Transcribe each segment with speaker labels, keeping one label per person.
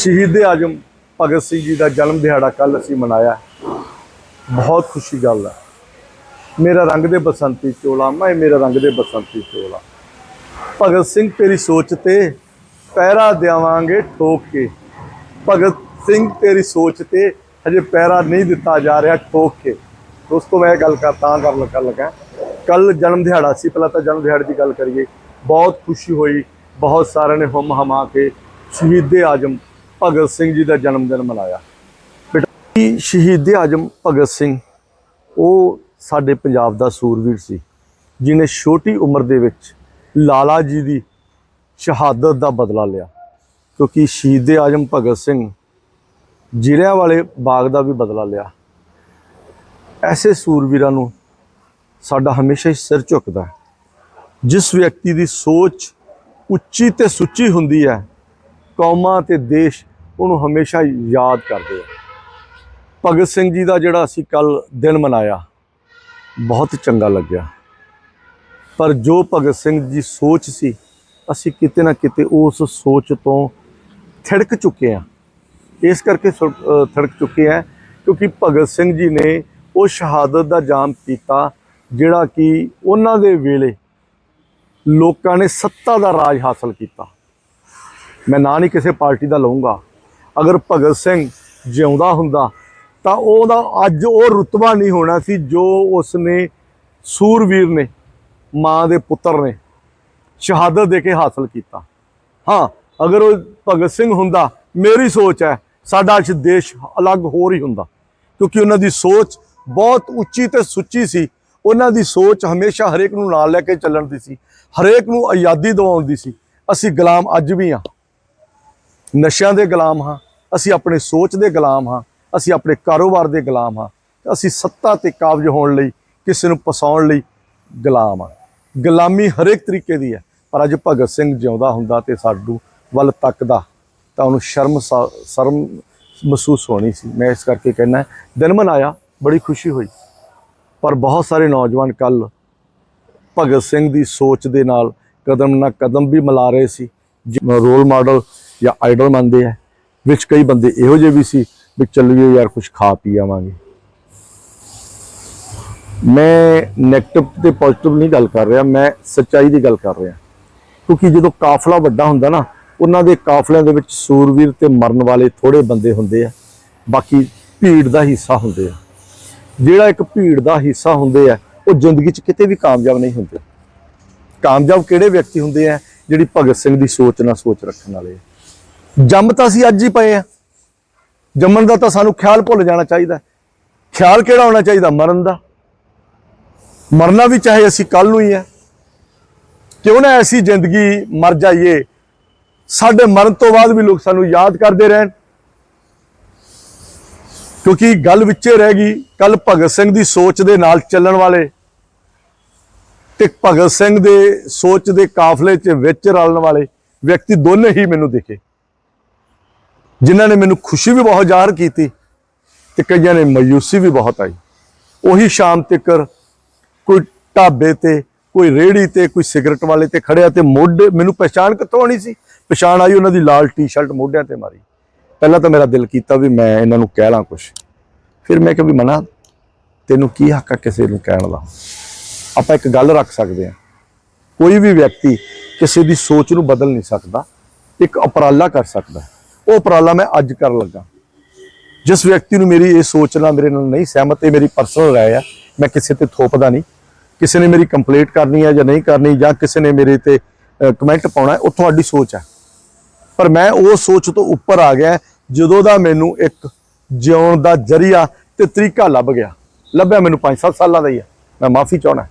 Speaker 1: ਸ਼ਹੀਦ ਆਜਮ ਭਗਤ ਸਿੰਘ ਜੀ ਦਾ ਜਨਮ ਦਿਹਾੜਾ ਕੱਲ ਅਸੀਂ ਮਨਾਇਆ ਬਹੁਤ ਖੁਸ਼ੀ ਗੱਲ ਹੈ। ਮੇਰਾ ਰੰਗ ਦੇ ਬਸੰਤੀ ਚੋਲਾ, ਮੈਂ ਮੇਰਾ ਰੰਗ ਦੇ ਬਸੰਤੀ ਚੋਲਾ। ਭਗਤ ਸਿੰਘ ਤੇਰੀ ਸੋਚ ਤੇ ਪਹਿਰਾ ਦੇਵਾਂਗੇ ਠੋਕ ਕੇ। ਭਗਤ ਸਿੰਘ ਤੇਰੀ ਸੋਚ ਤੇ ਹਜੇ ਪੈਰਾ ਨਹੀਂ ਦਿੱਤਾ ਜਾ ਰਿਹਾ ਠੋਕ ਕੇ। ਦੋਸਤੋ, ਮੈਂ ਗੱਲ ਕਰ ਤਾਂ ਕਰ ਲੱਗਾ। ਲੱਗਾ ਕੱਲ ਜਨਮ ਦਿਹਾੜਾ ਸੀ। ਪਹਿਲਾਂ ਤਾਂ ਜਨਮ ਦਿਹਾੜੇ ਦੀ ਗੱਲ ਕਰੀਏ। ਬਹੁਤ ਖੁਸ਼ੀ ਹੋਈ। ਬਹੁਤ ਸਾਰਿਆਂ ਨੇ ਹਮ ਹਮਾ ਕੇ ਸ਼ਹੀਦ ਆਜਮ ਭਗਤ ਸਿੰਘ ਜੀ ਦਾ ਜਨਮ ਦਿਨ ਮਨਾਇਆ। ਬੇਟਾ ਸ਼ਹੀਦ ਆਜਮ ਭਗਤ ਸਿੰਘ, ਉਹ ਸਾਡੇ ਪੰਜਾਬ ਦਾ ਸੂਰਵੀਰ ਸੀ ਜਿਨੇ ਛੋਟੀ ਉਮਰ ਦੇ ਵਿੱਚ ਲਾਲਾ ਜੀ ਦੀ ਸ਼ਹਾਦਤ ਦਾ ਬਦਲਾ ਲਿਆ। ਕਿਉਂਕਿ ਸ਼ਹੀਦ ਆਜਮ ਭਗਤ ਸਿੰਘ ਜ਼ਿਲ੍ਹਿਆਂ ਵਾਲੇ ਬਾਗ ਦਾ ਵੀ ਬਦਲਾ ਲਿਆ। ਐਸੇ ਸੂਰਵੀਰਾਂ ਨੂੰ ਸਾਡਾ ਹਮੇਸ਼ਾ ਹੀ ਸਿਰ ਝੁਕਦਾ ਹੈ। ਜਿਸ ਵਿਅਕਤੀ ਦੀ ਸੋਚ ਉੱਚੀ ਤੇ ਸੁੱਚੀ ਹੁੰਦੀ ਹੈ, ਕੌਮਾਂ ਤੇ ਦੇਸ਼ ਉਹਨੂੰ ਹਮੇਸ਼ਾ ਯਾਦ ਕਰਦੇ ਆ। ਭਗਤ ਸਿੰਘ ਜੀ ਦਾ ਜਿਹੜਾ ਅਸੀਂ ਕੱਲ ਦਿਨ ਮਨਾਇਆ, ਬਹੁਤ ਚੰਗਾ ਲੱਗਿਆ। ਪਰ ਜੋ ਭਗਤ ਸਿੰਘ ਜੀ ਸੋਚ ਸੀ, ਅਸੀਂ ਕਿਤੇ ਨਾ ਕਿਤੇ ਉਸ ਸੋਚ ਤੋਂ ਥਿੜਕ ਚੁੱਕੇ ਆ। ਇਸ ਕਰਕੇ ਸੁ- ਥਿੜਕ ਚੁੱਕੇ ਆ, ਕਿਉਂਕਿ ਭਗਤ ਸਿੰਘ ਜੀ ਨੇ ਉਹ ਸ਼ਹਾਦਤ ਦਾ ਜਾਮ ਪੀਤਾ, ਜਿਹੜਾ ਕਿ ਉਹਨਾਂ ਦੇ ਵੇਲੇ ਲੋਕਾਂ ਨੇ ਸੱਤਾ ਦਾ ਰਾਜ ਹਾਸਲ ਕੀਤਾ। ਮੈਂ ਨਾਂ ਨਹੀਂ ਕਿਸੇ ਪਾਰਟੀ ਦਾ ਲਵਾਂਗਾ ਅਗਰ ਭਗਤ ਸਿੰਘ ਜਿਉਂਦਾ ਹੁੰਦਾ, ਤਾਂ ਉਹਦਾ ਅੱਜ ਉਹ ਰੁਤਬਾ ਨਹੀਂ ਹੋਣਾ ਸੀ ਜੋ ਉਸਨੇ ਸੂਰਵੀਰ ਨੇ, ਮਾਂ ਦੇ ਪੁੱਤਰ ਨੇ ਸ਼ਹਾਦਤ ਦੇ ਕੇ ਹਾਸਲ ਕੀਤਾ। ਹਾਂ, ਅਗਰ ਉਹ ਭਗਤ ਸਿੰਘ ਹੁੰਦਾ, ਮੇਰੀ ਸੋਚ ਹੈ, ਸਾਡਾ ਅੱਜ ਦੇਸ਼ ਅਲੱਗ ਹੋਰ ਹੀ ਹੁੰਦਾ। ਕਿਉਂਕਿ ਉਹਨਾਂ ਦੀ ਸੋਚ ਬਹੁਤ ਉੱਚੀ ਤੇ ਸੁੱਚੀ ਸੀ। ਉਹਨਾਂ ਦੀ ਸੋਚ ਹਮੇਸ਼ਾ ਹਰੇਕ ਨੂੰ ਨਾਲ ਲੈ ਕੇ ਚੱਲਣ ਦੀ ਸੀ। ਹਰੇਕ ਨੂੰ ਆਜ਼ਾਦੀ ਦਿਵਾਉਣ ਦੀ ਸੀ। ਅਸੀਂ ਗੁਲਾਮ ਅੱਜ ਵੀ ਹਾਂ। ਨਸ਼ਿਆਂ ਦੇ ਗੁਲਾਮ ਹਾਂ। ਅਸੀਂ ਆਪਣੇ ਸੋਚ ਦੇ ਗੁਲਾਮ ਹਾਂ, ਅਸੀਂ ਆਪਣੇ ਕਾਰੋਬਾਰ ਦੇ ਗੁਲਾਮ ਹਾਂ ਅਸੀਂ ਸੱਤਾ ਤੇ ਕਾਬਜ ਹੋਣ ਲਈ, ਕਿਸੇ ਨੂੰ ਪਸਾਉਣ ਲਈ ਗੁਲਾਮ ਹਾਂ। ਗੁਲਾਮੀ ਹਰੇਕ ਤਰੀਕੇ ਦੀ ਹੈ, ਪਰ ਅੱਜ ਭਗਤ ਸਿੰਘ ਜਿਉਂਦਾ ਹੁੰਦਾ ਤੇ ਸਾਡੂ ਵੱਲ ਤੱਕਦਾ, ਤਾਂ ਉਹਨੂੰ ਸ਼ਰਮ ਸਾ- ਸ਼ਰਮ ਮਹਿਸੂਸ ਹੋਣੀ ਸੀ। ਮੈਂ ਇਸ ਕਰਕੇ ਕਹਿਣਾ ਦਿਨ ਮਨਾਇਆ, ਬੜੀ ਖੁਸ਼ੀ ਹੋਈ। ਪਰ ਬਹੁਤ ਸਾਰੇ ਨੌਜਵਾਨ ਕੱਲ ਭਗਤ ਸਿੰਘ ਦੀ ਸੋਚ ਦੇ ਨਾਲ ਕਦਮ ਨਾ ਕਦਮ ਵੀ ਮਿਲਾ ਰਹੇ ਸੀ। ਰੋਲ ਮਾਡਲ ਜਾਂ ਆਈਡਲ ਮੰਨਦੇ ਆ ਵਿੱਚ ਕਈ ਬੰਦੇ ਇਹੋ ਜਿਹੇ ਵੀ ਸੀ ਵੀ ਚੱਲੀਏ ਯਾਰ ਕੁਝ ਖਾ ਪੀ ਆਵਾਂਗੇ। ਮੈਂ 네ਗੇਟਿਵ ਤੇ ਪੋਜ਼ਿਟਿਵ ਨਹੀਂ ਗੱਲ ਕਰ ਰਿਹਾ, ਮੈਂ ਸੱਚਾਈ ਦੀ ਗੱਲ ਕਰ ਰਿਹਾ। ਕਿਉਂਕਿ ਜਦੋਂ ਕਾਫਲਾ ਵੱਡਾ ਹੁੰਦਾ ਨਾ, ਉਹਨਾਂ ਦੇ ਕਾਫਲਿਆਂ ਦੇ ਵਿੱਚ ਸੂਰਵੀਰ ਤੇ ਮਰਨ ਵਾਲੇ ਥੋੜੇ ਬੰਦੇ ਹੁੰਦੇ ਆ, ਬਾਕੀ ਭੀੜ ਦਾ ਹਿੱਸਾ ਹੁੰਦੇ ਆ। ਜਿਹੜਾ ਇੱਕ ਭੀੜ ਦਾ ਹਿੱਸਾ ਹੁੰਦੇ ਆ, ਉਹ ਜ਼ਿੰਦਗੀ 'ਚ ਕਿਤੇ ਵੀ ਕਾਮਯਾਬ ਨਹੀਂ ਹੁੰਦੇ। ਕਾਮਯਾਬ ਕਿਹੜੇ ਵਿਅਕਤੀ ਹੁੰਦੇ ਆ, ਜਿਹੜੀ ਭਗਤ ਸਿੰਘ ਦੀ ਸੋਚ ਨਾਲ ਸੋਚ ਰੱਖਣ ਵਾਲੇ ਆ। ਜੰਮ ਤਾਂ ਅਸੀਂ ਅੱਜ ਹੀ ਪਏ ਆ। ਜੰਮਣ ਦਾ ਤਾਂ ਸਾਨੂੰ ਖਿਆਲ ਭੁੱਲ ਜਾਣਾ ਚਾਹੀਦਾ ਖਿਆਲ ਕਿਹੜਾ ਹੋਣਾ ਚਾਹੀਦਾ? ਮਰਨ ਦਾ। ਮਰਨਾ ਵੀ ਚਾਹੇ ਅਸੀਂ ਕੱਲ ਨੂੰ ਹੀ ਹੈ ਕਿਉਂ ਨਾ ਐਸੀ ਜ਼ਿੰਦਗੀ ਮਰ ਜਾਈਏ। ਸਾਡੇ ਮਰਨ ਤੋਂ ਬਾਅਦ ਵੀ ਲੋਕ ਸਾਨੂੰ ਯਾਦ ਕਰਦੇ ਰਹਿਣ। ਕਿਉਂਕਿ ਗੱਲ ਵਿੱਚੇ ਰਹਿ ਗਈ ਕੱਲ ਭਗਤ ਸਿੰਘ ਦੀ ਸੋਚ ਦੇ ਨਾਲ ਚੱਲਣ ਵਾਲੇ। ਤੇ ਭਗਤ ਸਿੰਘ ਦੇ ਸੋਚ ਦੇ ਕਾਫਲੇ 'ਚ ਵਿੱਚ ਰਲਣ ਵਾਲੇ ਵਿਅਕਤੀ ਦੋਨੇ ਹੀ ਮੈਨੂੰ ਦਿਖੇ। ਜਿਨ੍ਹਾਂ ਨੇ ਮੈਨੂੰ ਖੁਸ਼ੀ ਵੀ ਬਹੁਤ ਜ਼ਾਹਰ ਕੀਤੀ ਤੇ ਕਈਆਂ ਨੇ ਮਾਯੂਸੀ ਵੀ ਬਹੁਤ ਆਈ। ਉਹੀ ਸ਼ਾਮ ਤੱਕ ਕੋਈ ਢਾਬੇ ਤੇ, ਕੋਈ ਰੇੜੀ ਤੇ, ਕੋਈ ਸਿਗਰਟ ਵਾਲੇ ਤੇ ਖੜਿਆ ਤੇ ਮੋਢੇ ਮੈਨੂੰ ਪਛਾਣ ਕਿੱਥੋਂ ਆਣੀ ਸੀ? ਪਛਾਣ ਆਈ ਉਹਨਾਂ ਦੀ ਲਾਲ ਟੀ-ਸ਼ਰਟ ਮੋਢਿਆਂ ਤੇ ਮਾਰੀ। ਪਹਿਲਾਂ ਤਾਂ ਮੇਰਾ ਦਿਲ ਕੀਤਾ ਵੀ ਮੈਂ ਇਹਨਾਂ ਨੂੰ ਕਹਿ ਲਾਂ ਕੁਝ ਫਿਰ ਮੈਂ ਕਿਹਾ ਵੀ ਮਨਾ, ਤੈਨੂੰ ਕੀ ਹੱਕ ਆ ਕਿਸੇ ਨੂੰ ਕਹਿਣ ਦਾ? ਆਪਾਂ ਇੱਕ ਗੱਲ ਰੱਖ ਸਕਦੇ ਹਾਂ। ਕੋਈ ਵੀ ਵਿਅਕਤੀ ਕਿਸੇ ਦੀ ਸੋਚ ਨੂੰ ਬਦਲ ਨਹੀਂ ਸਕਦਾ, ਇੱਕ ਅਪਰਾਲਾ ਕਰ ਸਕਦਾ। ਉਹ ਉਪਰਾਲਾ ਮੈਂ ਅੱਜ ਕਰਨ ਲੱਗਾ। ਜਿਸ ਵਿਅਕਤੀ ਨੂੰ ਮੇਰੀ ਇਹ ਸੋਚ ਨਾਲ ਮੇਰੇ ਨਾਲ ਨਹੀਂ ਸਹਿਮਤ, ਇਹ ਮੇਰੀ ਪਰਸਨਲ ਰਾਏ ਆ। ਮੈਂ ਕਿਸੇ ਤੇ ਥੋਪਦਾ ਨਹੀਂ। ਕਿਸੇ ਨੇ ਮੇਰੀ ਕੰਪਲੇਂਟ ਕਰਨੀ ਹੈ ਜਾਂ ਨਹੀਂ ਕਰਨੀ ਜਾਂ ਕਿਸੇ ਨੇ ਮੇਰੇ ਤੇ ਕਮੈਂਟ ਪਾਉਣਾ ਹੈ ਉਹ ਤੁਹਾਡੀ ਸੋਚ ਹੈ ਪਰ ਮੈਂ ਉਹ ਸੋਚ ਤੋਂ ਉੱਪਰ ਆ ਗਿਆ ਜਦੋਂ ਦਾ ਮੈਨੂੰ ਇੱਕ ਜਿਉਣ ਦਾ ਜਰੀਆ ਤੇ ਤਰੀਕਾ ਲੱਭ ਗਿਆ। ਲੱਭਿਆ ਮੈਨੂੰ 5-7 ਸਾਲਾਂ ਦਾ ਹੀ ਹੈ ਮੈਂ ਮਾਫੀ ਚਾਹਣਾ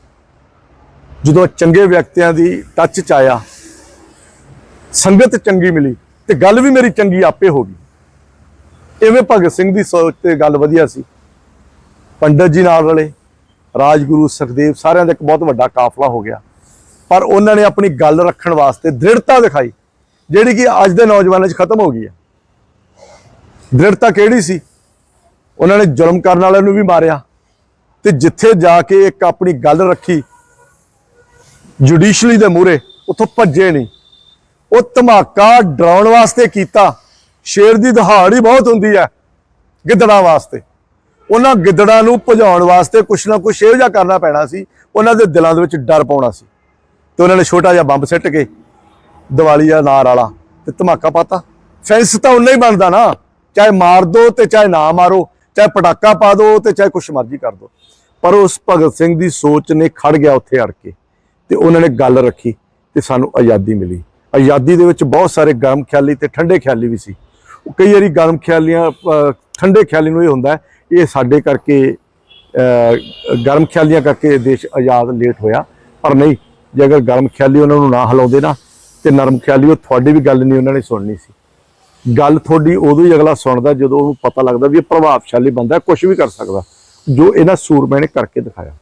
Speaker 1: ਜਦੋਂ ਚੰਗੇ ਵਿਅਕਤੀਆਂ ਦੀ ਟੱਚ ਚ ਆਇਆ, ਸੰਗਤ ਚੰਗੀ ਮਿਲੀ। ਤੇ ਗੱਲ ਵੀ ਮੇਰੀ ਚੰਗੀ ਆਪੇ ਹੋ ਗਈ। ਇਵੇਂ ਭਗਤ ਸਿੰਘ ਦੀ ਸੋਚ ਤੇ ਗੱਲ ਵਧੀਆ ਸੀ। ਪੰਡਤ ਜੀ ਨਾਲ ਰਲੇ, ਰਾਜਗੁਰੂ, ਸੁਖਦੇਵ ਸਾਰਿਆਂ ਦਾ ਇੱਕ ਬਹੁਤ ਵੱਡਾ ਕਾਫਲਾ ਹੋ ਗਿਆ। ਪਰ ਉਹਨਾਂ ਨੇ ਆਪਣੀ ਗੱਲ ਰੱਖਣ ਵਾਸਤੇ ਦ੍ਰਿੜਤਾ ਦਿਖਾਈ, ਜਿਹੜੀ ਕਿ ਅੱਜ ਦੇ ਨੌਜਵਾਨਾਂ 'ਚ ਖਤਮ ਹੋ ਗਈ ਹੈ। ਦ੍ਰਿੜਤਾ ਕਿਹੜੀ ਸੀ? ਉਹਨਾਂ ਨੇ ਜ਼ੁਲਮ ਕਰਨ ਵਾਲਿਆਂ ਨੂੰ ਵੀ ਮਾਰਿਆ ਤੇ ਜਿੱਥੇ ਜਾ ਕੇ ਇੱਕ ਆਪਣੀ ਗੱਲ ਰੱਖੀ ਜੁਡੀਸ਼ਲੀ ਦੇ ਮੂਹਰੇ, ਉੱਥੋਂ ਭੱਜੇ ਨਹੀਂ। ਉਹ ਧਮਾਕਾ ਡਰਾਉਣ ਵਾਸਤੇ ਕੀਤਾ। ਸ਼ੇਰ ਦੀ ਦਹਾੜ ਹੀ ਬਹੁਤ ਹੁੰਦੀ ਹੈ ਗਿੱਦੜਾਂ ਵਾਸਤੇ। ਉਹਨਾਂ ਗਿੱਦੜਾਂ ਨੂੰ ਭਜਾਉਣ ਵਾਸਤੇ ਕੁਛ ਨਾ ਕੁਛ ਇਹੋ ਜਿਹਾ ਕਰਨਾ ਪੈਣਾ ਸੀ। ਉਹਨਾਂ ਦੇ ਦਿਲਾਂ ਦੇ ਵਿੱਚ ਡਰ ਪਾਉਣਾ ਸੀ। ਤੇ ਉਹਨਾਂ ਨੇ ਛੋਟਾ ਜਿਹਾ ਬੰਬ ਸਿੱਟ ਕੇ ਦੀਵਾਲੀ ਦਾ ਨਾਰ ਵਾਲਾ ਤੇ ਧਮਾਕਾ ਪਾਤਾ। ਫੈਂਸ ਤਾਂ ਉਨਾ ਹੀ ਬਣਦਾ ਨਾ। ਚਾਹੇ ਮਾਰ ਦੋ ਤੇ ਚਾਹੇ ਨਾ ਮਾਰੋ, ਚਾਹੇ ਪਟਾਕਾ ਪਾ ਦੋ ਤੇ ਚਾਹੇ ਕੁਛ ਮਰਜ਼ੀ ਕਰ ਦੋ। ਪਰ ਉਸ ਭਗਤ ਸਿੰਘ ਦੀ ਸੋਚ ਨੇ ਖੜ ਗਿਆ ਉੱਥੇ ਅੜ ਕੇ ਤੇ ਉਹਨਾਂ ਨੇ ਗੱਲ ਰੱਖੀ ਤੇ ਸਾਨੂੰ ਆਜ਼ਾਦੀ ਮਿਲੀ। ਆਜ਼ਾਦੀ ਦੇ ਵਿੱਚ ਬਹੁਤ ਸਾਰੇ ਗਰਮ ਖਿਆਲੀ ਤੇ ਠੰਡੇ ਖਿਆਲੀ ਵੀ ਸੀ। ਉਹ ਕਈ ਵਾਰੀ ਗਰਮ ਖਿਆਲੀਆਂ ਠੰਡੇ ਖਿਆਲੀ ਨੂੰ ਇਹ ਹੁੰਦਾ ਇਹ ਸਾਡੇ ਕਰਕੇ ਗਰਮ ਖਿਆਲੀਆਂ ਕਰਕੇ ਦੇਸ਼ ਆਜ਼ਾਦ ਲੇਟ ਹੋਇਆ। ਪਰ ਨਹੀਂ ਜੇ ਅਗਰ ਗਰਮ ਖਿਆਲੀ ਉਹਨਾਂ ਨੂੰ ਨਾ ਹਿਲਾਉਂਦੇ ਨਾ, ਤੇ ਨਰਮ ਖਿਆਲੀ ਉਹ ਤੁਹਾਡੀ ਵੀ ਗੱਲ ਨਹੀਂ, ਉਹਨਾਂ ਨੇ ਸੁਣਨੀ ਸੀ। ਗੱਲ ਤੁਹਾਡੀ ਉਦੋਂ ਹੀ ਅਗਲਾ ਸੁਣਦਾ ਜਦੋਂ ਉਹਨੂੰ ਪਤਾ ਲੱਗਦਾ ਵੀ ਇਹ ਪ੍ਰਭਾਵਸ਼ਾਲੀ ਬੰਦਾ ਕੁਝ ਵੀ ਕਰ ਸਕਦਾ, ਜੋ ਇਹਨਾਂ ਸੂਰਮੇ ਨੇ ਕਰਕੇ ਦਿਖਾਇਆ।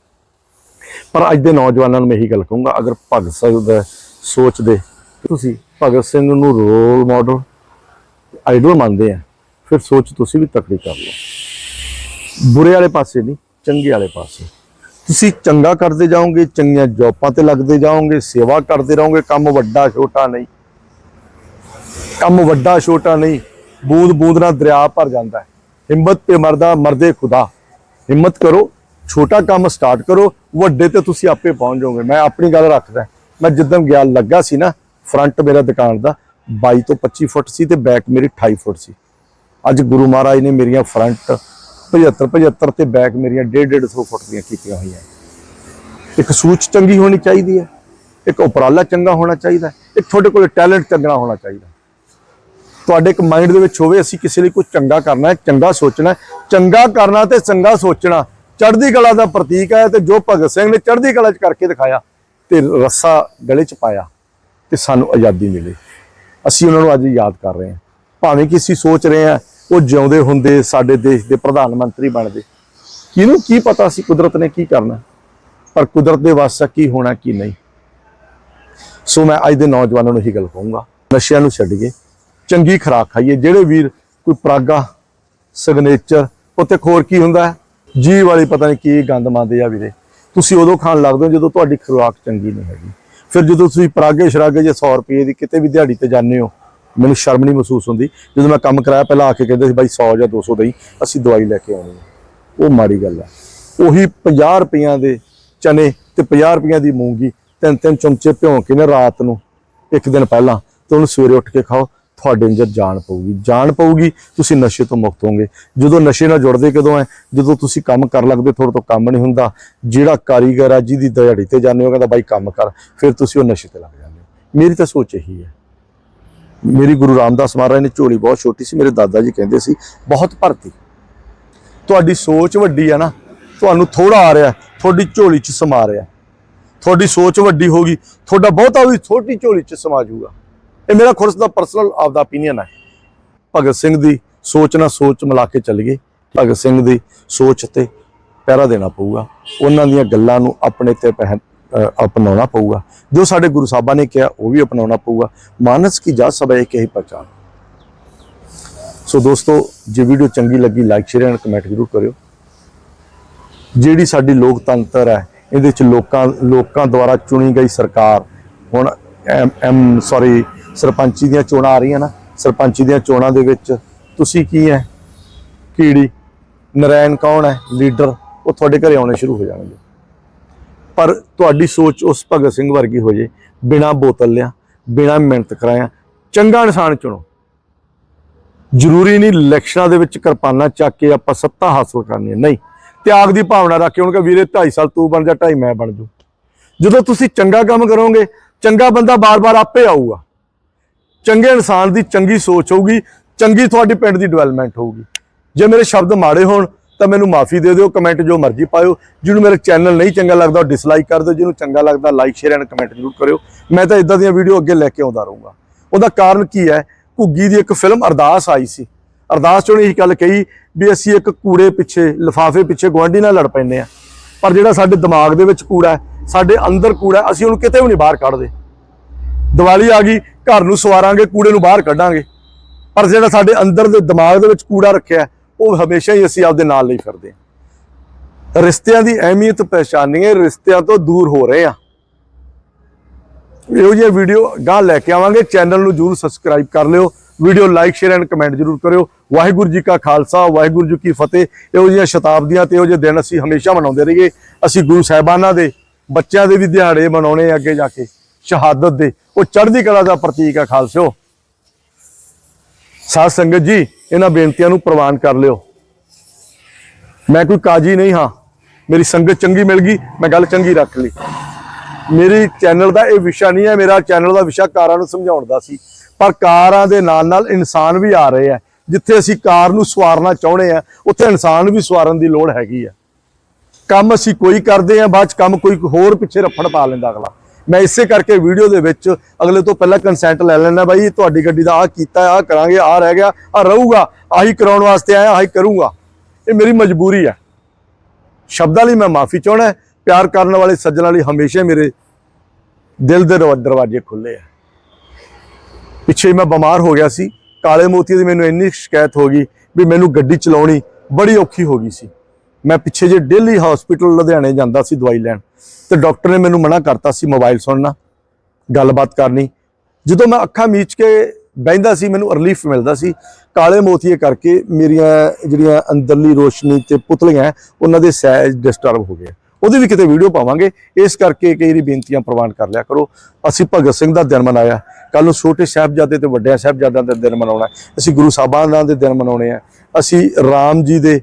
Speaker 1: ਪਰ ਅੱਜ ਦੇ ਨੌਜਵਾਨਾਂ ਨੂੰ ਮੈਂ ਇਹੀ ਗੱਲ ਕਹੂੰਗਾ, ਅਗਰ ਭਗਤ ਸਿੰਘ ਦਾ ਸੋਚਦੇ ਤੁਸੀਂ ਭਗਤ ਸਿੰਘ ਨੂੰ ਰੋਲ ਮਾਡਲ ਆਈਡਲ ਮੰਨਦੇ ਆ, ਫਿਰ ਸੋਚ ਤੁਸੀਂ ਵੀ ਤਕੜੀ ਕਰ ਲਓ। ਬੁਰੇ ਵਾਲੇ ਪਾਸੇ ਨਹੀਂ, ਚੰਗੇ ਵਾਲੇ ਪਾਸੇ। ਤੁਸੀਂ ਚੰਗਾ ਕਰਦੇ ਜਾਓਗੇ, ਚੰਗੀਆਂ ਜੌਬਾਂ ਤੇ ਲੱਗਦੇ ਜਾਓਗੇ, ਸੇਵਾ ਕਰਦੇ ਰਹੋਗੇ, ਕੰਮ ਵੱਡਾ ਛੋਟਾ ਨਹੀਂ। ਕੰਮ ਵੱਡਾ ਛੋਟਾ ਨਹੀਂ, ਬੂੰਦ ਬੂੰਦ ਨਾਲ ਦਰਿਆ ਭਰ ਜਾਂਦਾ ਹੈ। ਹਿੰਮਤ ਤੇ ਮਰਦਾ, ਮਰਦੇ ਖੁਦਾ। ਹਿੰਮਤ ਕਰੋ, ਛੋਟਾ ਕੰਮ ਸਟਾਰਟ ਕਰੋ, ਵੱਡੇ ਤੇ ਤੁਸੀਂ ਆਪੇ ਪਹੁੰਚ ਜਾਓਗੇ। ਮੈਂ ਆਪਣੀ ਗੱਲ ਰੱਖਦਾ, ਮੈਂ ਜਿੱਦਣ ਗਿਆ, ਲੱਗਾ ਸੀ ਨਾ ਫਰੰਟ ਮੇਰਾ ਦੁਕਾਨ ਦਾ 22 ਤੋਂ 25 ਫੁੱਟ ਸੀ ਤੇ ਬੈਕ ਮੇਰੀ 28 ਫੁੱਟ ਸੀ। ਅੱਜ ਗੁਰੂ ਮਹਾਰਾਜ ਨੇ ਮੇਰੀਆਂ ਫਰੰਟ 75 75 ਤੇ ਬੈਕ ਮੇਰੀਆਂ 1.5 150 ਫੁੱਟ ਦੀਆਂ ਕੀਤੀਆਂ ਹੋਈਆਂ। ਇੱਕ ਸੂਚ ਚੰਗੀ ਹੋਣੀ ਚਾਹੀਦੀ ਹੈ, ਇੱਕ ਉਪਰਾਲਾ ਚੰਗਾ ਹੋਣਾ ਚਾਹੀਦਾ, ਇੱਕ ਤੁਹਾਡੇ ਕੋਲ ਟੈਲੈਂਟ ਚੰਗਾ ਹੋਣਾ ਚਾਹੀਦਾ। ਤੁਹਾਡੇ ਇੱਕ ਮਾਈਂਡ ਦੇ ਵਿੱਚ ਹੋਵੇ, ਅਸੀਂ ਕਿਸੇ ਲਈ ਕੁਝ ਚੰਗਾ ਕਰਨਾ ਹੈ, ਚੰਗਾ ਸੋਚਣਾ ਹੈ, ਚੰਗਾ ਕਰਨਾ ਤੇ ਚੰਗਾ ਸੋਚਣਾ। ਚੜ੍ਹਦੀ ਕਲਾ ਦਾ ਪ੍ਰਤੀਕ ਹੈ ਤੇ ਜੋ ਭਗਤ ਸਿੰਘ ਨੇ ਚੜ੍ਹਦੀ ਕਲਾ 'ਚ ਕਰਕੇ ਦਿਖਾਇਆ ਤੇ ਰੱਸਾ ਗਲੇ 'ਚ ਪਾਇਆ। ਤੇ ਸਾਨੂੰ ਆਜ਼ਾਦੀ ਮਿਲੇ। ਅਸੀਂ ਉਹਨਾਂ ਨੂੰ ਅੱਜ ਯਾਦ ਕਰ ਰਹੇ ਹਾਂ। ਭਾਵੇਂ ਕਿ ਅਸੀਂ ਸੋਚ ਰਹੇ ਹਾਂ, ਉਹ ਜਿਉਂਦੇ ਹੁੰਦੇ ਸਾਡੇ ਦੇਸ਼ ਦੇ ਪ੍ਰਧਾਨ ਮੰਤਰੀ ਬਣਦੇ। ਕਿਹਨੂੰ ਕੀ ਪਤਾ ਸੀ ਕੁਦਰਤ ਨੇ ਕੀ ਕਰਨਾ? ਪਰ ਕੁਦਰਤ ਦੇ ਵਾਸਤੇ ਕੀ ਹੋਣਾ, ਕੀ ਨਹੀਂ? ਸੋ ਮੈਂ ਅੱਜ ਦੇ ਨੌਜਵਾਨਾਂ ਨੂੰ ਇਹੀ ਗੱਲ ਕਹੂੰਗਾ, ਨਸ਼ਿਆਂ ਨੂੰ ਛੱਡੀਏ, ਚੰਗੀ ਖੁਰਾਕ ਖਾਈਏ। ਜਿਹੜੇ ਵੀਰ ਕੋਈ ਪਰਾਗਾ ਸਿਗਨੇਚਰ ਉੱਤੇ ਖੋਰ ਕੀ ਹੁੰਦਾ? ਹੈ ਜੀ ਵਾਲੀ ਪਤਾ ਨਹੀਂ ਕੀ ਗੰਦ ਮੰਦੇ ਆ ਵੀਰੇ। ਤੁਸੀਂ ਉਦੋਂ ਖਾਣ ਲੱਗਦੇ ਹੋ ਜਦੋਂ ਤੁਹਾਡੀ ਖੁਰਾਕ ਚੰਗੀ ਨਹੀਂ ਹੈਗੀ। ਫਿਰ ਜਦੋਂ ਤੁਸੀਂ ਪਰਾਗੇ ਸ਼ਰਾਗੇ ਜੇ 100 ਰੁਪਏ ਦੀ ਕਿਤੇ ਵੀ ਦਿਹਾੜੀ ਤੇ ਜਾਂਦੇ ਹੋ, ਮੈਨੂੰ ਸ਼ਰਮ ਨਹੀਂ ਮਹਿਸੂਸ ਹੁੰਦੀ। ਜਦੋਂ ਮੈਂ ਕੰਮ ਕਰਾਇਆ, ਪਹਿਲਾਂ ਆ ਕੇ ਕਹਿੰਦੇ ਸੀ, ਬਾਈ 100 ਜਾਂ 200 ਦਈ, ਅਸੀਂ ਦਵਾਈ ਲੈ ਕੇ ਆਉਣੀ ਹੈ। ਉਹ ਮਾੜੀ ਗੱਲ ਹੈ। ਉਹੀ 50 ਰੁਪਈਆਂ ਦੇ ਚਨੇ ਤੇ 50 ਰੁਪਈਆਂ ਦੀ ਮੂੰਗੀ ਤਿੰਨ ਤਿੰਨ ਚਮਚੇ ਭਿਉਂ ਕੇ ਨੇ ਰਾਤ ਨੂੰ, ਇੱਕ ਦਿਨ ਪਹਿਲਾਂ, ਤੇ ਉਹਨੂੰ ਸਵੇਰੇ ਉੱਠ ਕੇ ਖਾਓ। ਤੁਹਾਡੇ ਅੰਦਰ ਜਾਣ ਪਊਗੀ। ਜਾਣ ਪਊਗੀ, ਤੁਸੀਂ ਨਸ਼ੇ ਤੋਂ ਮੁਕਤ ਹੋਵੋਗੇ। ਜਦੋਂ ਨਸ਼ੇ ਨਾਲ ਜੁੜਦੇ ਕਦੋਂ ਹੈ ਜਦੋਂ ਤੁਸੀਂ ਕੰਮ ਕਰ ਲੱਗਦੇ ਤੁਹਾਡੇ ਤੋਂ ਕੰਮ ਨਹੀਂ ਹੁੰਦਾ। ਜਿਹੜਾ ਕਾਰੀਗਰ ਆ, ਜਿਹਦੀ ਦਿਹਾੜੀ ਤੇ ਜਾਂਦੇ ਹੋ ਕਹਿੰਦਾ, ਬਾਈ, ਕੰਮ ਕਰ। ਫਿਰ ਤੁਸੀਂ ਉਹ ਨਸ਼ੇ ਤੇ ਲੱਗ ਜਾਂਦੇ ਹੋ। ਮੇਰੀ ਤਾਂ ਸੋਚ ਇਹੀ ਹੈ। ਮੇਰੀ ਗੁਰੂ ਰਾਮਦਾਸ ਮਹਾਰਾਜ ਨੇ ਝੋਲੀ ਬਹੁਤ ਛੋਟੀ ਸੀ, ਮੇਰੇ ਦਾਦਾ ਜੀ ਕਹਿੰਦੇ ਸੀ, ਬਹੁਤ ਭਰਤੀ। ਤੁਹਾਡੀ ਸੋਚ ਵੱਡੀ ਆ ਨਾ, ਤੁਹਾਨੂੰ ਥੋੜਾ ਆ ਰਿਹਾ, ਤੁਹਾਡੀ ਝੋਲੀ 'ਚ ਸਮਾ ਰਿਹਾ। ਤੁਹਾਡੀ ਸੋਚ ਵੱਡੀ ਹੋਗੀ ਤੁਹਾਡਾ ਬਹੁਤਾ ਵੀ ਛੋਟੀ ਝੋਲੀ 'ਚ ਸਮਾ ਜਾਊਗਾ ਇਹ ਮੇਰਾ ਖੁਦ ਦਾ ਪਰਸਨਲ ਆਪਦਾ opinion ਹੈ। ਭਗਤ ਸਿੰਘ ਦੀ ਸੋਚ ਨਾਲ ਸੋਚ ਮਿਲਾ ਕੇ ਚੱਲ ਭਗਤ ਸਿੰਘ ਦੀ ਸੋਚ ਤੇ ਪਹਿਰਾ ਦੇਣਾ ਪਊਗਾ। ਉਹਨਾਂ ਦੀਆਂ ਗੱਲਾਂ ਨੂੰ ਆਪਣੇ ਤੇ ਪਹਿ ਅਪਣਾਉਣਾ ਪਊਗਾ। ਜੋ ਸਾਡੇ ਗੁਰੂ ਸਾਹਿਬਾਂ ਨੇ ਕਿਹਾ, ਉਹ ਵੀ ਅਪਣਾਉਣਾ ਪਊਗਾ। ਮਾਨਸ ਕੀ ਜਾ ਸਭ ਇੱਕ ਹੀ ਪਛਾਣ। ਸੋ ਦੋਸਤੋ, ਜੇ ਵੀਡੀਓ ਚੰਗੀ ਲੱਗੀ ਲਾਈਕ ਸ਼ੇਅਰ ਐਂਡ ਕਮੈਂਟ ਜ਼ਰੂਰ ਕਰਿਓ। ਜਿਹੜੀ ਸਾਡੀ ਲੋਕਤੰਤਰ ਹੈ, ਇਹਦੇ ਵਿੱਚ ਲੋਕਾਂ ਲੋਕਾਂ ਦੁਆਰਾ ਚੁਣੀ ਗਈ ਸਰਕਾਰ, ਹੁਣ ਐਮ ਐਮ ਸੌਰੀ ਸਰਪੰਚੀ ਦੀਆਂ ਚੋਣਾਂ ਆ ਰਹੀਆਂ ਨਾ, ਸਰਪੰਚੀ ਦੀਆਂ ਚੋਣਾਂ ਦੇ ਵਿੱਚ ਤੁਸੀਂ ਕੀ ਹੈ? ਕੀੜੀ, ਨਰੈਣ ਕੌਣ ਹੈ? ਲੀਡਰ, ਉਹ ਤੁਹਾਡੇ ਘਰੇ ਆਉਣੇ ਸ਼ੁਰੂ ਹੋ ਜਾਣਗੇ। ਪਰ ਤੁਹਾਡੀ ਸੋਚ ਉਸ ਭਗਤ ਸਿੰਘ ਵਰਗੀ ਹੋ ਜੇ, ਬਿਨਾ ਬੋਤਲ ਲਿਆ, ਬਿਨਾ ਮਿਹਨਤ ਕਰਾਇਆ, ਚੰਗਾ ਇਨਸਾਨ ਚੁਣੋ। ਜ਼ਰੂਰੀ ਨਹੀਂ ਇਲੈਕਸ਼ਨਾਂ ਦੇ ਵਿੱਚ ਕਿਰਪਾਨਾਂ ਚੱਕ ਕੇ ਆਪਾਂ ਸੱਤਾ ਹਾਸਲ ਕਰਨੀ ਹੈ। ਨਹੀਂ, ਤਿਆਗ ਦੀ ਭਾਵਨਾ ਰੱਖ ਕੇ ਉਹਨਾਂ ਵੀਰੇ 2.5 ਸਾਲ ਤੂੰ ਬਣ ਜਾ 2.5 ਮੈਂ ਬਣ ਜੂ। ਜਦੋਂ ਤੁਸੀਂ ਚੰਗਾ ਕੰਮ ਕਰੋਗੇ, ਚੰਗਾ ਬੰਦਾ ਬਾਰ-ਬਾਰ ਆਪੇ ਆਊਗਾ। ਚੰਗੇ ਇਨਸਾਨ ਦੀ ਚੰਗੀ ਸੋਚ ਹੋਊਗੀ, ਚੰਗੀ ਤੁਹਾਡੇ ਪਿੰਡ ਦੀ ਡਿਵੈਲਪਮੈਂਟ ਹੋਊਗੀ। ਜੇ ਮੇਰੇ ਸ਼ਬਦ ਮਾੜੇ ਹੋਣ, ਤਾਂ ਮੈਨੂੰ ਮਾਫੀ ਦੇ ਦਿਓ ਕਮੈਂਟ ਜੋ ਮਰਜ਼ੀ ਪਾਇਓ। ਜਿਹਨੂੰ ਮੇਰਾ ਚੈਨਲ ਨਹੀਂ ਚੰਗਾ ਲੱਗਦਾ, ਉਹ ਡਿਸਲਾਈਕ ਕਰ ਦਿਓ। ਜਿਹਨੂੰ ਚੰਗਾ ਲੱਗਦਾ ਲਾਈਕ ਸ਼ੇਅਰ ਐਂਡ ਕਮੈਂਟ ਜ਼ਰੂਰ ਕਰਿਓ। ਮੈਂ ਤਾਂ ਇਦਾਂ ਦੀਆਂ ਵੀਡੀਓ ਅੱਗੇ ਲੈ ਕੇ ਆਉਂਦਾ ਰਹੂੰਗਾ। ਉਹਦਾ ਕਾਰਨ ਕੀ ਹੈ? ਘੁੱਗੀ ਦੀ ਇੱਕ ਫਿਲਮ ਅਰਦਾਸ ਆਈ ਸੀ। ਅਰਦਾਸ ਚੋਂ ਇਹੀ ਗੱਲ ਕਹੀ ਵੀ ਅਸੀਂ ਇੱਕ ਕੂੜੇ ਪਿੱਛੇ, ਲਿਫਾਫੇ ਪਿੱਛੇ ਗੁਆਂਢੀ ਨਾਲ ਲੜ ਪੈਂਦੇ ਆ ਪਰ ਜਿਹੜਾ ਸਾਡੇ ਦਿਮਾਗ ਦੇ ਵਿੱਚ ਕੂੜਾ ਹੈ, ਸਾਡੇ ਅੰਦਰ ਕੂੜਾ ਅਸੀਂ ਉਹਨੂੰ ਕਿਤੇ ਵੀ ਨਹੀਂ ਬਾਹਰ ਕੱਢਦੇ। ਦੀਵਾਲੀ ਆ ਗਈ ਘਰ ਨੂੰ ਸਵਾਰਾਂਗੇ, ਕੂੜੇ ਨੂੰ ਬਾਹਰ ਕੱਢਾਂਗੇ। ਪਰ ਜਿਹੜਾ ਸਾਡੇ ਅੰਦਰ ਦੇ ਦਿਮਾਗ ਦੇ ਵਿੱਚ ਕੂੜਾ ਰੱਖਿਆ ਉਹ ਹਮੇਸ਼ਾ ਹੀ ਅਸੀਂ ਆਪਦੇ ਨਾਲ ਲਈ ਫਿਰਦੇ। ਹਾਂ ਰਿਸ਼ਤਿਆਂ ਦੀ ਅਹਿਮੀਅਤ ਪਛਾਣੀਏ ਰਿਸ਼ਤਿਆਂ ਤੋਂ ਦੂਰ ਹੋ ਰਹੇ ਆ ਇਹੋ ਜਿਹੀ ਵੀਡੀਓ ਗਾਂ ਲੈ ਕੇ ਆਵਾਂਗੇ। ਚੈਨਲ ਨੂੰ ਜਰੂਰ ਸਬਸਕ੍ਰਾਈਬ ਕਰ ਲਿਓ। Video like, share and comment ਜ਼ਰੂਰ ਕਰਿਓ। ਵਾਹਿਗੁਰੂ ਜੀ ਕਾ ਖਾਲਸਾ, ਵਾਹਿਗੁਰੂ ਜੀ ਕੀ ਫਤਿਹ। ਇਹੋ ਜਿਹੀਆਂ ਸ਼ਤਾਬਦੀਆਂ ਤੇ ਇਹੋ ਜਿਹੇ ਦਿਨ ਅਸੀਂ ਹਮੇਸ਼ਾ ਮਨਾਉਂਦੇ ਰਹੀਏ। ਅਸੀਂ ਗੁਰੂ ਸਾਹਿਬਾਨਾਂ ਦੇ, ਬੱਚਿਆਂ ਦੇ ਵੀ ਦਿਹਾੜੇ ਮਨਾਉਣੇ ਅੱਗੇ ਜਾ ਕੇ, ਸ਼ਹਾਦਤ ਦੇ। ਉਹ ਚੜ੍ਹਦੀ ਕਲਾ ਦਾ ਪ੍ਰਤੀਕ ਆ ਖਾਲਸਿਓ। ਸਾਧ ਸੰਗਤ ਜੀ, ਇਹਨਾਂ ਬੇਨਤੀਆਂ ਨੂੰ ਪ੍ਰਵਾਨ ਕਰ ਲਿਓ। ਮੈਂ ਕੋਈ ਕਾਜੀ ਨਹੀਂ ਹਾਂ। ਮੇਰੀ ਸੰਗਤ ਚੰਗੀ ਮਿਲ ਗਈ, ਮੈਂ ਗੱਲ ਚੰਗੀ ਰੱਖ ਲਈ। ਮੇਰੀ ਚੈਨਲ ਦਾ ਇਹ ਵਿਸ਼ਾ ਨਹੀਂ ਹੈ, ਮੇਰਾ ਚੈਨਲ ਦਾ ਵਿਸ਼ਾ ਕਾਰਾਂ ਨੂੰ ਸਮਝਾਉਣ ਦਾ ਸੀ। ਪਰ ਕਾਰਾਂ ਦੇ ਨਾਲ ਨਾਲ ਇਨਸਾਨ ਵੀ ਆ ਰਹੇ ਆ। ਜਿੱਥੇ ਅਸੀਂ ਕਾਰ ਨੂੰ ਸਵਾਰਨਾ ਚਾਹੁੰਦੇ ਆ, ਉੱਥੇ ਇਨਸਾਨ ਵੀ ਸਵਾਰਨ ਦੀ ਲੋੜ ਹੈਗੀ ਆ। ਕੰਮ ਅਸੀਂ ਕੋਈ ਕਰਦੇ ਆ, ਬਾਅਦ ਚ ਕੰਮ ਕੋਈ ਹੋਰ ਪਿੱਛੇ ਰੱਫੜ ਪਾ ਲੈਂਦਾ ਅਗਲਾ। ਮੈਂ ਇਸੇ ਕਰਕੇ ਵੀਡੀਓ ਦੇ ਵਿੱਚ ਅਗਲੇ ਤੋਂ ਪਹਿਲਾਂ ਕੰਸੈਂਟ ਲੈ ਲੈਣਾ ਬਾਈ, ਤੁਹਾਡੀ ਗੱਡੀ ਦਾ ਆਹ ਕੀਤਾ, ਆਹ ਕਰਾਂਗੇ, ਆਹ ਰਹਿ ਗਿਆ, ਆਹ ਰਹੂਗਾ, ਆਹੀ ਕਰਾਉਣ ਵਾਸਤੇ ਆਇਆ, ਆਹੀ ਕਰੂੰਗਾ। ਇਹ ਮੇਰੀ ਮਜਬੂਰੀ ਹੈ। ਸ਼ਬਦਾਂ ਲਈ ਮੈਂ ਮਾਫੀ ਚਾਹਣਾ ਪਿਆਰ ਕਰਨ ਵਾਲੇ, ਸੱਜਣਾਂ ਲਈ ਹਮੇਸ਼ਾ ਮੇਰੇ ਦਿਲ ਦੇ ਦਰਵਾ- ਦਰਵਾਜ਼ੇ ਖੁੱਲੇ ਆ। ਪਿੱਛੇ ਮੈਂ ਬਿਮਾਰ ਹੋ ਗਿਆ ਸੀ, ਕਾਲੇ ਮੋਤੀ ਦੀ ਮੈਨੂੰ ਇੰਨੀ ਸ਼ਿਕਾਇਤ ਹੋ ਗਈ ਵੀ ਮੈਨੂੰ ਗੱਡੀ ਚਲਾਉਣੀ ਬੜੀ ਔਖੀ ਹੋ ਗਈ ਸੀ। ਮੈਂ ਪਿੱਛੇ ਜੇ ਡੇਲੀ ਹਸਪੀਟਲ ਲੁਧਿਆਣੇ ਜਾਂਦਾ ਸੀ ਦਵਾਈ ਲੈਣ, ਤੇ ਡਾਕਟਰ ਨੇ ਮੈਨੂੰ ਮਨਾ ਕਰਤਾ ਸੀ ਮੋਬਾਈਲ ਸੁਣਨਾ, ਗੱਲਬਾਤ ਕਰਨੀ। ਜਦੋਂ ਮੈਂ ਅੱਖਾਂ ਮੀਚ ਕੇ ਬਹਿੰਦਾ ਸੀ, ਮੈਨੂੰ ਰਿਲੀਫ ਮਿਲਦਾ ਸੀ। ਕਾਲੇ ਮੋਤੀਏ ਕਰਕੇ ਮੇਰੀਆਂ ਜਿਹੜੀਆਂ ਅੰਦਰਲੀ ਰੋਸ਼ਨੀ ਤੇ ਪੁਤਲੀਆਂ ਉਹਨਾਂ ਦੇ ਸੈਜ ਡਿਸਟਰਬ ਹੋ ਗਏ। ਉਹਦੀ ਵੀ ਕਿਤੇ ਵੀਡੀਓ ਪਾਵਾਂਗੇ। ਇਸ ਕਰਕੇ ਕਈ ਵਾਰੀ ਬੇਨਤੀਆਂ ਪ੍ਰਵਾਨ ਕਰ ਲਿਆ ਕਰੋ। ਅਸੀਂ ਭਗਤ ਸਿੰਘ ਦਾ ਦਿਨ ਮਨਾਇਆ। ਕੱਲ ਨੂੰ ਛੋਟੇ ਸਾਹਿਬਜ਼ਾਦੇ ਤੇ ਵੱਡਿਆਂ ਸਾਹਿਬਜ਼ਾਦਿਆਂ ਦਾ ਦਿਨ ਮਨਾਉਣਾ ਅਸੀਂ ਗੁਰੂ ਸਾਹਿਬਾਨਾਂ ਦੇ ਦਿਨ ਮਨਾਉਣੇ ਆ। ਅਸੀਂ ਰਾਮ ਜੀ ਦੇ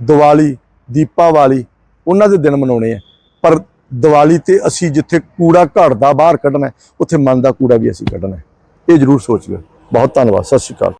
Speaker 1: ਦੀਵਾਲੀ ਦੀਪਾਵਾਲੀ, ਉਹਨਾਂ ਦੇ ਦਿਨ ਮਨਾਉਣੇ ਆ। ਪਰ ਦੀਵਾਲੀ ਤੇ ਅਸੀਂ ਜਿੱਥੇ ਕੂੜਾ ਘੜ ਦਾ ਬਾਹਰ ਕੱਢਣਾ ਉੱਥੇ ਮਨ ਦਾ ਕੂੜਾ ਵੀ ਅਸੀਂ ਕੱਢਣਾ ਇਹ ਜ਼ਰੂਰ ਸੋਚ ਲਿਓ ਬਹੁਤ ਧੰਨਵਾਦ। ਸਤਿ ਸ਼੍ਰੀ ਅਕਾਲ।